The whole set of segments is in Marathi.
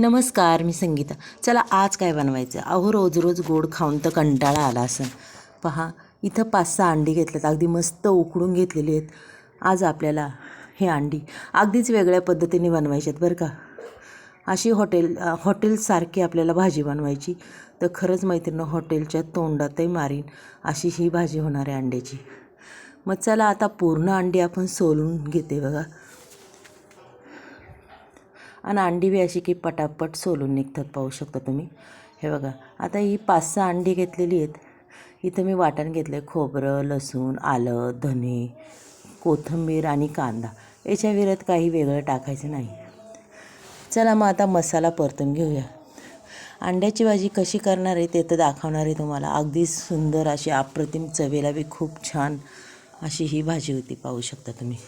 नमस्कार मी संगीता. चला आज काय बनवायचं? अहो रोज रोज गोड खाऊन तर कंटाळा आला असं पहा इथं पाच सहा अंडी घेतल्यात. अगदी मस्त उकडून घेतलेली आहेत. आज आपल्याला हे अंडी अगदीच वेगळ्या पद्धतीने बनवायची आहेत बरं का? अशी हॉटेल हॉटेलसारखी आपल्याला भाजी बनवायची. तर खरंच मैत्रिणं हॉटेलच्या तोंडातही मारीन अशी ही भाजी होणार आहे अंड्याची. मग चला आता पूर्ण अंडी आपण सोलून घेते बघा. आणि अंडी बी अशी की पटापट सोलून निघतात पाहू शकता तुम्ही. हे बघा आता ही पाच सहा अंडी घेतलेली आहेत. इथं मी वाटण घेतलं आहे खोबरं लसूण आलं धने कोथिंबीर आणि कांदा. याच्या विरत काही वेगळं टाकायचं नाही. चला मग आता मसाला परतून घेऊया. अंड्याची भाजी कशी करणार आहे ते तर दाखवणार आहे तुम्हाला. अगदी सुंदर अशी अप्रतिम चवेला बी खूप छान अशी ही भाजी होती पाहू शकता तुम्ही.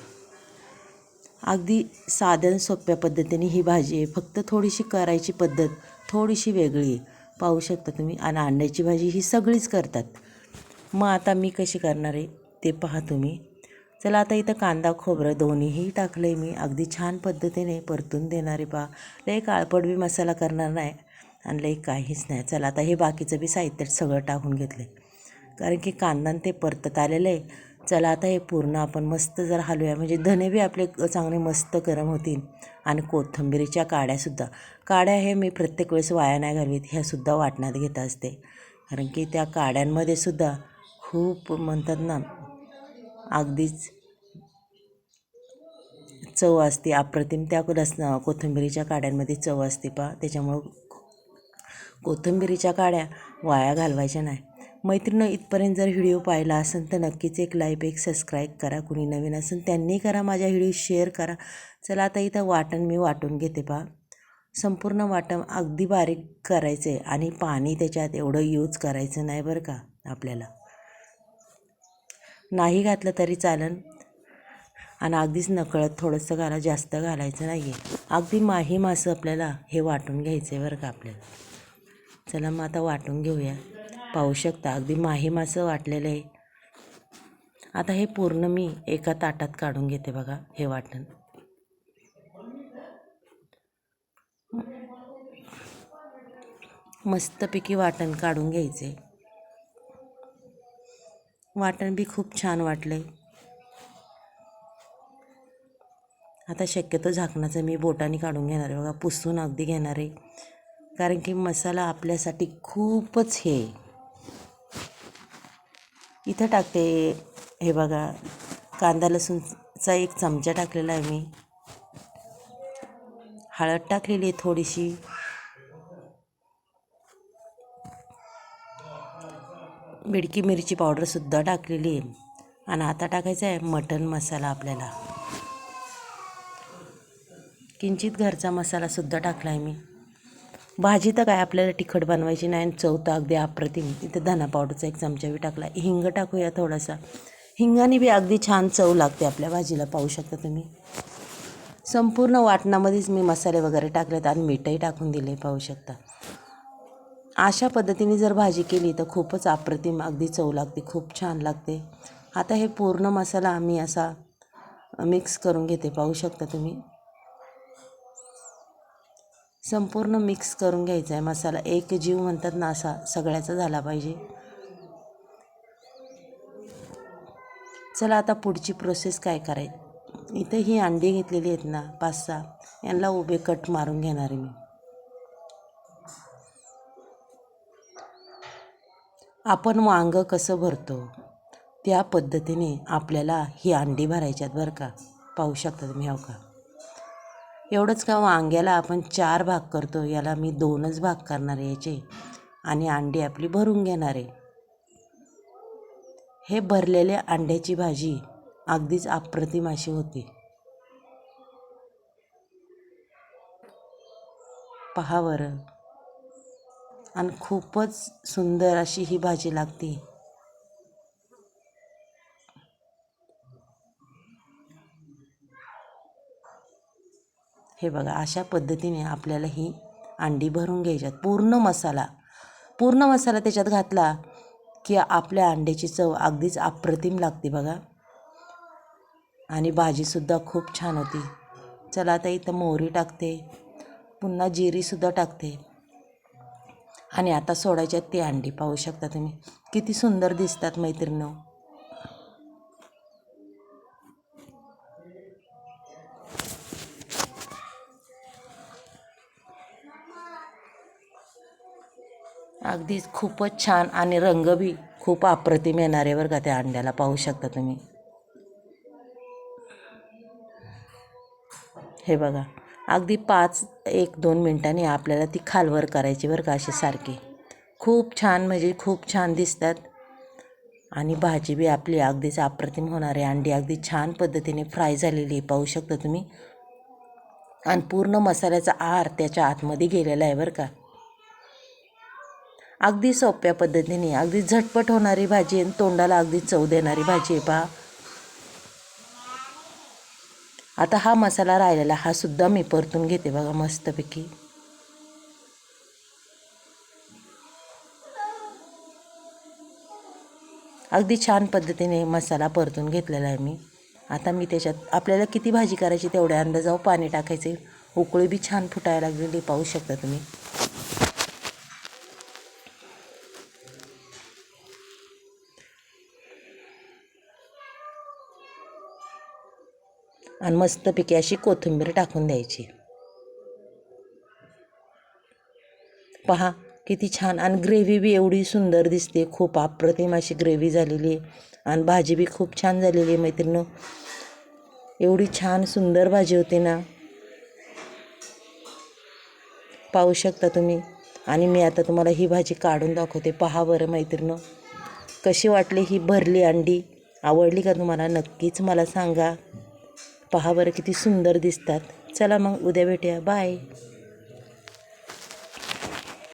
अगदी साध्या सोप्या पद्धतीने ही भाजी आहे. फक्त थोडीशी करायची पद्धत थोडीशी वेगळी. आहे पाहू शकता तुम्ही आणि अंड्याची भाजी ही सगळीच करतात. मग आता मी कशी करणार आहे ते पहा तुम्ही. चला आता इथं कांदा खोबरं दोन्हीही टाकलं आहे मी. अगदी छान पद्धतीने परतून देणार आहे पहा. लई काळपट बी मसाला करणार नाही आणि लई काहीच नाही. चला आता हे बाकीचं बी साहित्य सगळं टाकून घेतलं आहे कारण की कांदा ते परतत आलेलं आहे. चला आता हे पूर्ण आपण मस्त जर हलूया. म्हणजे धने बी आपले चांगले मस्त गरम होतील. आणि कोथिंबिरीच्या काड्यासुद्धा. काड्या हे मी प्रत्येक वेळेस वाया नाही घालवीत. ह्यासुद्धा वाटण्यात घेत असते. कारण की त्या काड्यांमध्ये सुद्धा खूप म्हणतात ना अगदीच चव असते. अप्रतिम त्या लस कोथिंबिरीच्या काड्यांमध्ये चव असते पा त्याच्यामुळं कोथिंबिरीच्या काड्या वाया घालवायच्या नाही. मैत्रिणं इथपर्यंत जर व्हिडिओ पाहिला असेल तर नक्कीच एक लाईक एक सबस्क्राईब करा. कुणी नवीन असेल त्यांनी करा माझ्या व्हिडिओ शेअर करा. चला आता इथं वाटण मी वाटून घेते पा संपूर्ण वाटण अगदी बारीक करायचं आहे आणि पाणी त्याच्यात एवढं यूज करायचं नाही बरं का आपल्याला. नाही घातलं तरी चालन. आणि अगदीच नकळत थोडंसं घाला जास्त घालायचं नाही आहे अगदी माही मासं आपल्याला हे वाटून घ्यायचं आहे बरं का आपल्याला. चला मग आता वाटून घेऊया. पाहू शकता. अगदी माहीमासं वाटलेलं आहे. आता हे पूर्ण मी एका ताटात काढून घेते बघा हे वाटण. मस्तपैकी वाटण काढून घ्यायचे. वाटण बी खूप छान वाटले आता शक्यतो झाकणाचं मी बोटाने काढून घेणार आहे बघा पुसून अगदी घेणार आहे. कारण की मसाला आपल्यासाठी खूपच हे आहे. इथं टाकते. हे बघा कांदा लसूणचा एक चमचा टाकलेला आहे मी. हळद टाकलेली आहे थोडीशी. मिडकी मिरची पावडरसुद्धा टाकलेली आहे. आणि आता टाकायचा आहे मटन मसाला आपल्याला. किंचित घरचा मसालासुद्धा टाकला आहे मी. भाजी तर काय आपल्याला तिखट बनवायची नाही आणि चव तर अगदी अप्रतिम. तिथे धना पावडरचा एक चमचा बी टाकला. हिंग टाकूया थोडासा. हिंगाने बी अगदी छान चव लागते आपल्या भाजीला पाहू शकता तुम्ही. संपूर्ण वाटणामध्येच मी मसाले वगैरे टाकलेत आणि मीठही टाकून दिले पाहू शकता. अशा पद्धतीने जर भाजी केली तर खूपच अप्रतिम अगदी चव लागते खूप छान लागते. आता हे पूर्ण मसाला आम्ही असा मिक्स करून घेते पाहू शकता तुम्ही. संपूर्ण मिक्स करून घ्यायचा आहे. मसाला एक जीव म्हणतात ना असा सगळ्याचा झाला पाहिजे. चला आता पुढची प्रोसेस काय करायची? इथं ही अंडी घेतलेली आहेत ना पाच सहा यांना उभे कट मारून घेणार आहे मी. आपण वांगं कसं भरतो? त्या पद्धतीने आपल्याला ही अंडी भरायच्यात बरं का. पाहू शकता तुम्ही हो का? एवढंच का वांग्याला आपण चार भाग करतो याला मी दोनच भाग करणार आहे याचे. आणि अंडी आपली भरून घेणार आहे. हे भरलेले अंड्याची भाजी अगदीच अप्रतिम अशी होती. पहा बरं. आणि खूपच सुंदर अशी ही भाजी लागते. हे बघा अशा पद्धतीने आपल्याला ही अंडी भरून घ्यायच्यात. पूर्ण मसाला पूर्ण मसाला त्याच्यात घातला की आपल्या अंड्याची चव अगदीच अप्रतिम लागते बघा. आणि भाजीसुद्धा खूप छान होती. चला आता इथं मोहरी टाकते पुन्हा जिरीसुद्धा टाकते. आणि आता सोडायच्यात ती अंडी पाहू शकता तुम्ही. किती सुंदर दिसतात मैत्रिणी अगदीच खूपच छान आणि रंग बी खूप अप्रतिम येणार आहे बरं का त्या अंड्याला. पाहू शकता तुम्ही. हे बघा अगदी पाच एक दोन मिनटांनी आपल्याला ती खालवर करायची बरं का अशी सारखी. खूप छान म्हणजे खूप छान दिसतात. आणि भाजी बी आपली अगदीच अप्रतिम होणार आहे. अंडी अगदी छान पद्धतीने फ्राय झालेली आहे. पाहू शकता तुम्ही. आणि पूर्ण मसाल्याचा आहार त्याच्या आतमध्ये गेलेला आहे बरं का. अगदी सोप्या पद्धतीने अगदी झटपट होणारी भाजी आणि तोंडाला अगदी चव देणारी भाजी आहे पहा. आता हा मसाला राहिलेला हा सुद्धा मी परतून घेते बघा मस्तपैकी. अगदी छान पद्धतीने मसाला परतून घेतलेला आहे मी. आता मी त्याच्यात आपल्याला किती भाजी करायची तेवढ्या अंदाजावर पाणी टाकायचे. उकळी बी छान फुटायला लागलेली पाहू शकता तुम्ही. आणि मस्तपैकी अशी कोथिंबीर टाकून द्यायची. पहा किती छान. आणि ग्रेव्ही बी एवढी सुंदर दिसते. खूप अप्रतिम अशी ग्रेव्ही झालेली आहे. आणि भाजी बी खूप छान झालेली आहे मैत्रिणी एवढी छान सुंदर भाजी होती ना. पाहू शकता तुम्ही. आणि मी आता तुम्हाला ही भाजी काढून दाखवते. पहा बरं मैत्रिणं कशी वाटली ही भरली अंडी? आवडली का तुम्हाला? नक्कीच मला सांगा. पहा बरं किती सुंदर दिसतात. चला मग उद्या भेटूया. बाय.